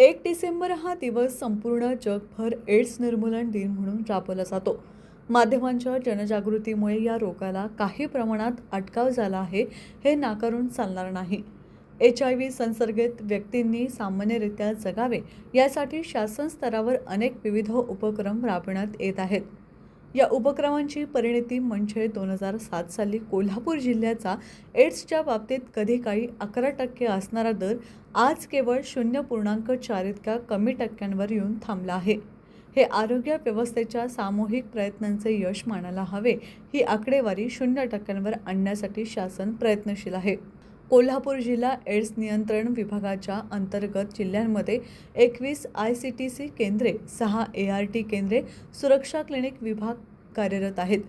एक डिसेंबर हा दिवस संपूर्ण जगभर एड्स निर्मूलन दिन म्हणून राबवला जातो. माध्यमांच्या जनजागृतीमुळे या रोगाला काही प्रमाणात अटकाव झाला आहे हे नाकारून चालणार नाही. एच आय व्ही संसर्गित व्यक्तींनी सामान्यरित्या जगावे यासाठी शासन स्तरावर अनेक विविध उपक्रम राबविण्यात येत आहेत. या उपक्रमांची परिणिती म्हणजे दोन हजार सात साली कोल्हापूर जिल्ह्याचा एड्सच्या बाबतीत कधी काही अकरा टक्के असणारा दर आज केवळ शून्य पूर्णांक चार इतक्या कमी टक्क्यांवर येऊन थांबला आहे. हे आरोग्य व्यवस्थेच्या सामूहिक प्रयत्नांचे यश मानायला हवे ही आकडेवारी शून्य टक्क्यांवर आणण्यासाठी शासन प्रयत्नशील आहे. कोल्हापूर जिल्हा एड्स नियंत्रण विभागाच्या अंतर्गत जिल्ह्यांमध्ये एकवीस आय सी टी सी केंद्रे सहा ए आर टी केंद्रे सुरक्षा क्लिनिक विभाग कार्यरत आहेत.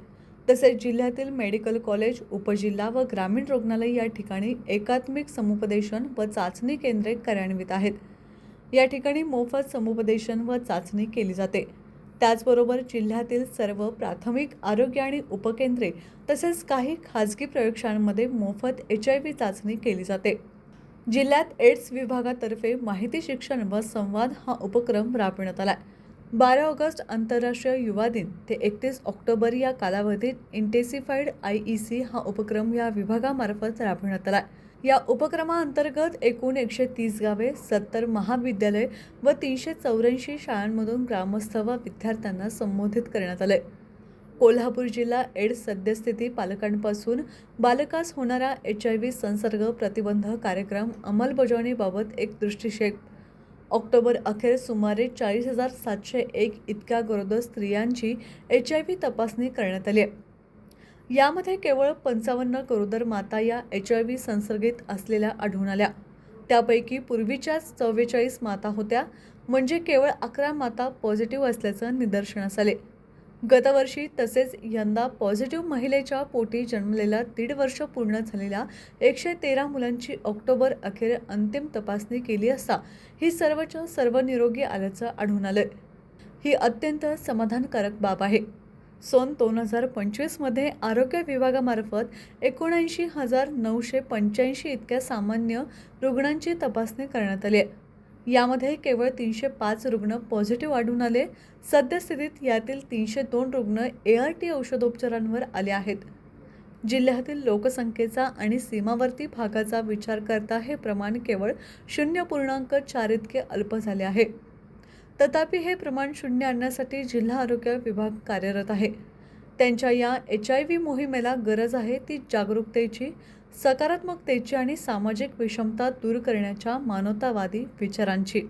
तसेच जिल्ह्यातील मेडिकल कॉलेज उपजिल्हा व ग्रामीण रुग्णालय या ठिकाणी एकात्मिक समुपदेशन व चाचणी केंद्रे कार्यान्वित आहेत. या ठिकाणी मोफत समुपदेशन व चाचणी केली जाते. त्याचबरोबर जिल्ह्यातील सर्व प्राथमिक आरोग्य आणि उपकेंद्रे तसेच काही खाजगी प्रयोगशाळांमध्ये मोफत एच आय व्ही चाचणी केली जाते. जिल्ह्यात एड्स विभागातर्फे माहिती शिक्षण व संवाद हा उपक्रम राबविण्यात आला बारा ऑगस्ट आंतरराष्ट्रीय युवा दिन ते एकतीस ऑक्टोबर या कालावधीत इंटेसिफाईड आय ई सी हा उपक्रम या विभागामार्फत राबविण्यात आला या उपक्रमाअंतर्गत एकूण एकशे तीस गावे सत्तर महाविद्यालय व तीनशे चौऱ्याऐंशी शाळांमधून ग्रामस्थ व विद्यार्थ्यांना संबोधित करण्यात आले कोल्हापूर जिल्हा एड्स सद्यस्थिती पालकांपासून बालकास होणारा एच आय व्ही संसर्ग प्रतिबंध कार्यक्रम अंमलबजावणीबाबत एक दृष्टिक्षेप. ऑक्टोबर अखेर सुमारे चाळीस हजार सातशे एक इतक्या गरोदर स्त्रियांची एच आय व्ही तपासणी करण्यात आली आहे. यामध्ये केवळ पंचावन्न गरोदर माता या एच आय व्ही संसर्गित असलेल्या आढळून आल्या. त्यापैकी पूर्वीच्याच चव्वेचाळीस माता होत्या म्हणजे केवळ अकरा माता पॉझिटिव्ह असल्याचं निदर्शनास आले. गतवर्षी तसेच यंदा पॉझिटिव्ह महिलेच्या पोटी जन्मलेल्या दीड वर्ष पूर्ण झालेल्या एकशे तेरा मुलांची ऑक्टोबर अखेर अंतिम तपासणी केली असता ही सर्वच्या सर्व निरोगी आल्याचं आढळून आलं ही अत्यंत समाधानकारक बाब आहे. सन दोन हजार पंचवीसमध्ये आरोग्य विभागामार्फत एकोणऐंशी हजार नऊशे पंच्याऐंशी इतक्या सामान्य रुग्णांची तपासणी करण्यात आली आहे. यामध्ये केवळ तीनशे पाच रुग्ण पॉझिटिव्ह आढळून आले. सद्यस्थितीत यातील तीनशे दोन रुग्ण ए आर टी औषधोपचारांवर आले आहेत. जिल्ह्यातील लोकसंख्येचा आणि सीमावर्ती भागाचा विचार करता हे प्रमाण केवळ शून्य पूर्णांक चार इतके अल्प झाले आहे. तथापि हे प्रमाण शून्य आणण्यासाठी जिल्हा आरोग्य विभाग कार्यरत आहे. त्यांच्या या एच आय व्ही मोहिमेला गरज आहे ती जागरूकतेची सकारात्मकतेची आणि सामाजिक विषमता दूर करण्याच्या मानवतावादी विचारांची.